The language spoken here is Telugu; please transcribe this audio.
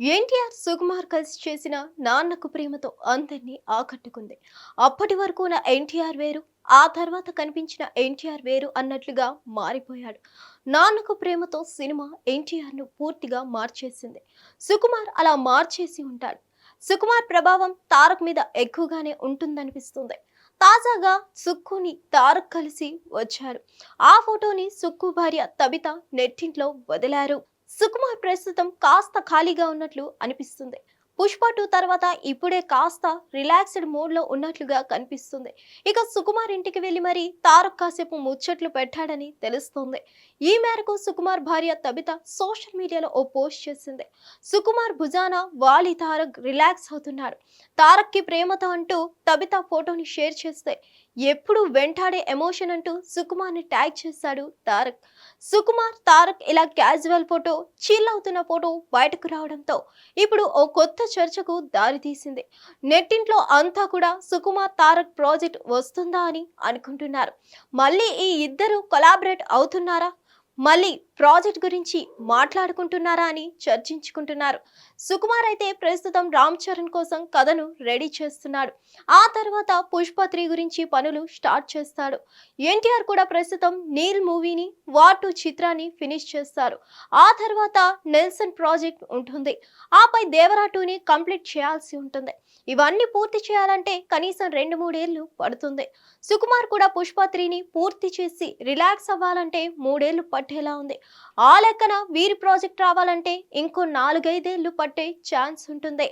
ఎన్టీఆర్ సుకుమార్ కలిసి చేసిన నాన్నకు ప్రేమతో అందరినీ ఆకట్టుకుంది. అప్పటి వరకు ఉన్న ఎన్టీఆర్ వేరు ఆ తర్వాత కనిపించిన ఎన్టీఆర్ వేరు అన్నట్లుగా మారిపోయాడు. నాన్నకు ప్రేమతో సినిమా ఎన్టీఆర్ను పూర్తిగా మార్చేసింది. సుకుమార్ అలా మార్చేసి ఉంటాడు. సుకుమార్ ప్రభావం తారక్ మీద ఎక్కువగానే ఉంటుందనిపిస్తుంది. తాజాగా సుక్కుని తారక్ కలిసి వచ్చారు. ఆ ఫోటోని సుక్కు భార్య తబిత నెట్టింట్లో వదిలారు. సుకుమార్ ప్రస్తుతం కాస్త ఖాళీగా ఉన్నట్లు అనిపిస్తుంది. పుష్ప టూ తర్వాత ఇప్పుడే కాస్త రిలాక్స్డ్ మూడ్లో ఉన్నట్లుగా కనిపిస్తుంది. ఇక సుకుమార్ ఇంటికి వెళ్ళి మరి తారక్ కాసేపు ముచ్చట్లు పెట్టాడని తెలుస్తోంది. ఈ మేరకు సుకుమార్ భార్య తబిత సోషల్ మీడియాలో ఓ పోస్ట్ చేసింది. సుకుమార్ భుజాన వాలి తారక్ రిలాక్స్ అవుతున్నాడు తారక్కి ప్రేమతో అంటూ తబిత ఫోటోని షేర్ చేస్తే ఎప్పుడు వెంటాడే ఎమోషన్ అంటూ సుకుమార్ని ట్యాగ్ చేశాడు తారక్. సుకుమార్ తారక్ ఇలా క్యాజువల్ ఫోటో చిల్ అవుతున్న ఫోటో బయటకు రావడంతో ఇప్పుడు ఓ కొత్త చర్చకు దారితీసింది నెట్టింట్లో అంతా కూడా సుకుమార్ తారక్ ప్రాజెక్ట్ వస్తుందా అని అనుకుంటున్నారు. మళ్ళీ ఈ ఇద్దరు కొలాబరేట్ అవుతున్నారా? మళ్ళీ ప్రాజెక్ట్ గురించి మాట్లాడుకుంటున్నారా అని చర్చించుకుంటున్నారు. సుకుమార్ అయితే ప్రస్తుతం రామ్ చరణ్ కోసం కథను రెడీ చేస్తున్నాడు. ఆ తర్వాత పుష్ప త్రీ గురించి పనులు స్టార్ట్ చేస్తాడు. ఎన్టీఆర్ కూడా ప్రస్తుతం నీల్ మూవీని వార్ చిత్రాన్ని ఫినిష్ చేస్తారు. ఆ తర్వాత నెల్సన్ ప్రాజెక్ట్ ఉంటుంది. ఆపై దేవరా టూని కంప్లీట్ చేయాల్సి ఉంటుంది. ఇవన్నీ పూర్తి చేయాలంటే కనీసం రెండు మూడేళ్ళు పడుతుంది. సుకుమార్ కూడా పుష్ప త్రీని పూర్తి చేసి రిలాక్స్ అవ్వాలంటే మూడేళ్ళు పట్టేలా ఉంది. ఆ లెక్కన వీరి ప్రాజెక్ట్ రావాలంటే ఇంకో నాలుగైదేళ్ళు పట్టే ఛాన్స్ ఉంటుంది.